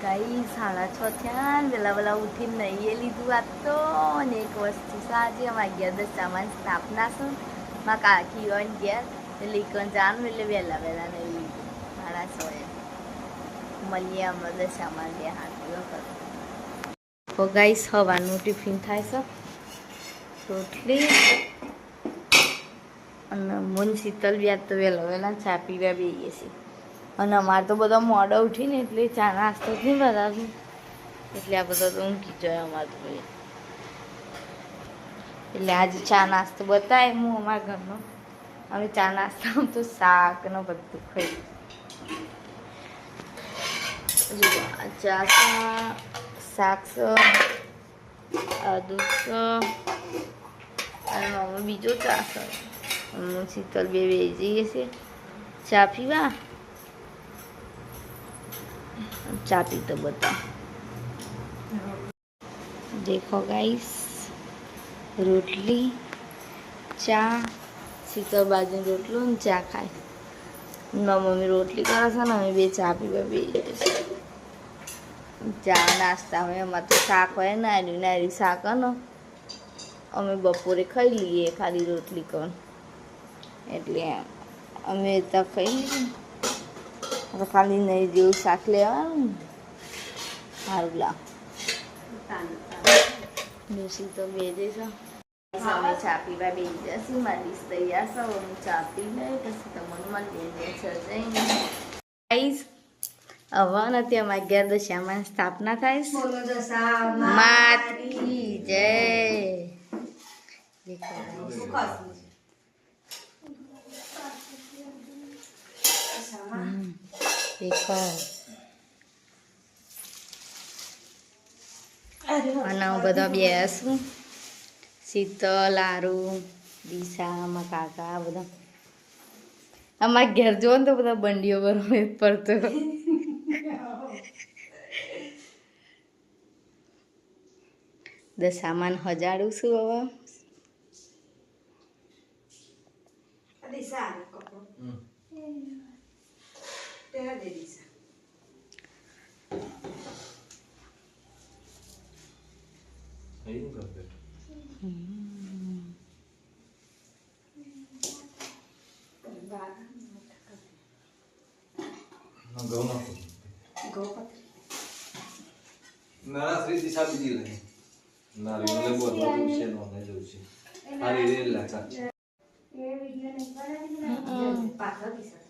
કઈ સાડા છ થયા વેલા વેલા ઉઠીને નહીએ લીધું આ તો ને એક વસ્તુ સાજે અમારા ઘેર દસ સામાન સ્થાપના છું મારા કાકી હોય ને ઘેર એટલે ઈકણ જાણું એટલે વહેલા વહેલા નહીં લીધું સાડા છ એ મળીએ અમે દસ સામાન બે હાથ તો ગાઈસ હવાનું ટિફિન થાય છે રોટલી અને મુન શીતલ વ્યાજ તો વહેલા વહેલા ચા પીવા બેસીએ છીએ અને અમારે તો બધા મોડા ઉઠીને એટલે ચા નાસ્તો જ નહીં બનાવતું એટલે આ બધા તો ઊંઘી જાય અમારે તો એટલે આજે ચા નાસ્તો બતાવે હું અમારા ઘરનો. અમે ચા નાસ્તા તો શાક ને બધું ખાઈ. ચા શાક દૂધ અને મમ્મી બીજો ચા હું શીતલ બે વેચીએ છીએ. ચા પીવા? ચા પી તો બતા દેખો ગાઈસ, રોટલી, ચા, શીતળ બાજુ રોટલો ને ચા ખાય. ના, મમ્મી રોટલી કરે છે ને, અમે બે ચા પીવા બે ચા નાસ્તા હોય એમાં તો શાક હોય, નારી નારી શાક ને અમે બપોરે ખાઈ લઈએ, ખાલી રોટલી કોણ. એટલે અમે તો ખાઈ લઈએ હવે ખાલી નહીં જેવું શાક લેવાનું. સારું લાવ ડોસી તો બે દેશો અમે ચા પીવા બે જશે મારી તૈયાર છે હું ચા પી લઈ પછી તમને મળીએ છે જઈને નથી અમારા ઘેર દશામાં સ્થાપના થાય છે માત કી જય દેખો અને હું બધા બેસું શીતલ આરુ દિશા અમારા કાકા બધા. અમારા ઘેર જો ને તો બધા બંડીઓ પર પડતો. બધા સામાન હજાડું છું હવે દિશા કપડો તેરા દે દિશા નાના શ્રી દિશા બીજી લઈ નારી મને બોલવા જવું છે નો ને જવું છે હારી રેલ લાચા પાછળ દિશા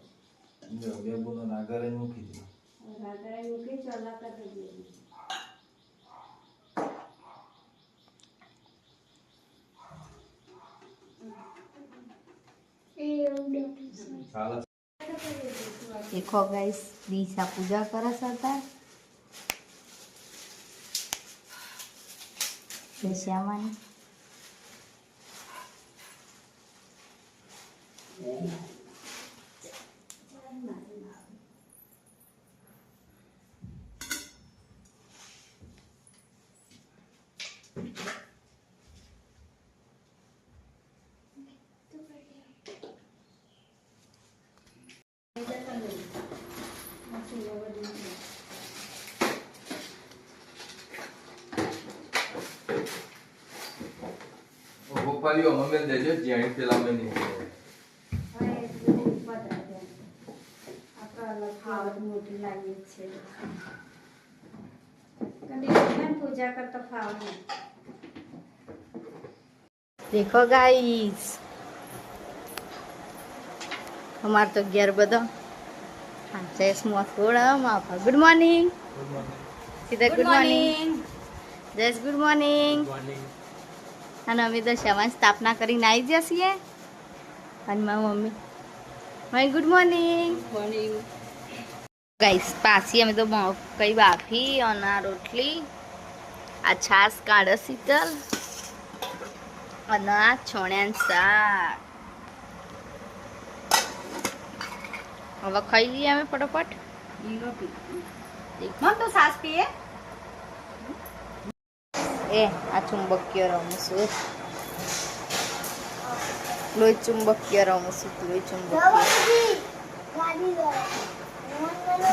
જો બે બોલો નાગરે મૂકી દો. ચાલો દેખો ગાઈસ દિશા પૂજા કરસ હતા દશામાની ગોપાલીઓ મમ્મી દેજો જ્યાં પેલા મેં નહીં પૂજા કરતા ફાવે દેખો ગાઈસ અમાર તો ઘેર બધો. જયસમાં થોડા માફા ગુડ મોર્નિંગ સીધા good morning Jayesh good morning અને અમે તો શવાન સ્થાપના કરીને આવી ગયા છીએ. અને મારી મમ્મી. મારી ગુડ મોર્નિંગ મોર્નિંગ ગાઈસ પાછી અમે તો કઈ બાફી અને રોટલી આ છાસ કાઢે શીતલ અને આ છોણ્યાનું શાક. હવે ખાઈ લઈએ અમે ફટોફટ. મમ તો સાસ પીએ. એ આ ચુંબકીય રમું છું. લોહી ચુંબકીય રમું છું લોહી ચુંબકીય.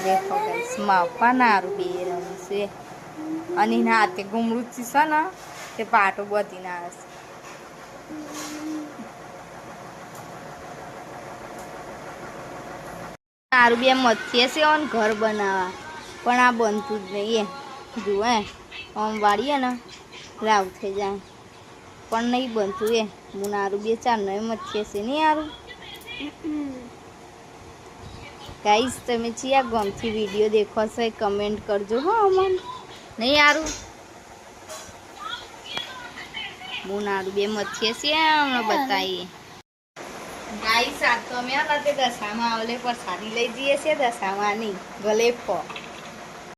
દેખો ગાઈસ માપા નારું બે રમું છે. અને ના હાથે ગુમડું છે ને તે પાટો બધી ના આવે છે સારું બે મથીએ છે ઓન ઘર બનાવવા. પણ આ બનતું જ નહીં એ. જુઓ હે, આમ વાળીએ ને, રાવ થઈ જાય. પણ નહીં બનતું એ. હું નારું બે ચાર નહીં મથીએ છે નહીં સારું ગાઈસ, તમે ચિયા ગમથી વીડિયો દેખો છો એ કમેન્ટ કરજો હો અમન. નહીં સારું હું નારું બે મથીએ છીએ હમણાં બતાવીએ. ગાઈસ સાત તો અમે આ તે દશામાં આવલે પ્રસાદી લઈ જઈએ છીએ દશામાંની ભલે ગલે પર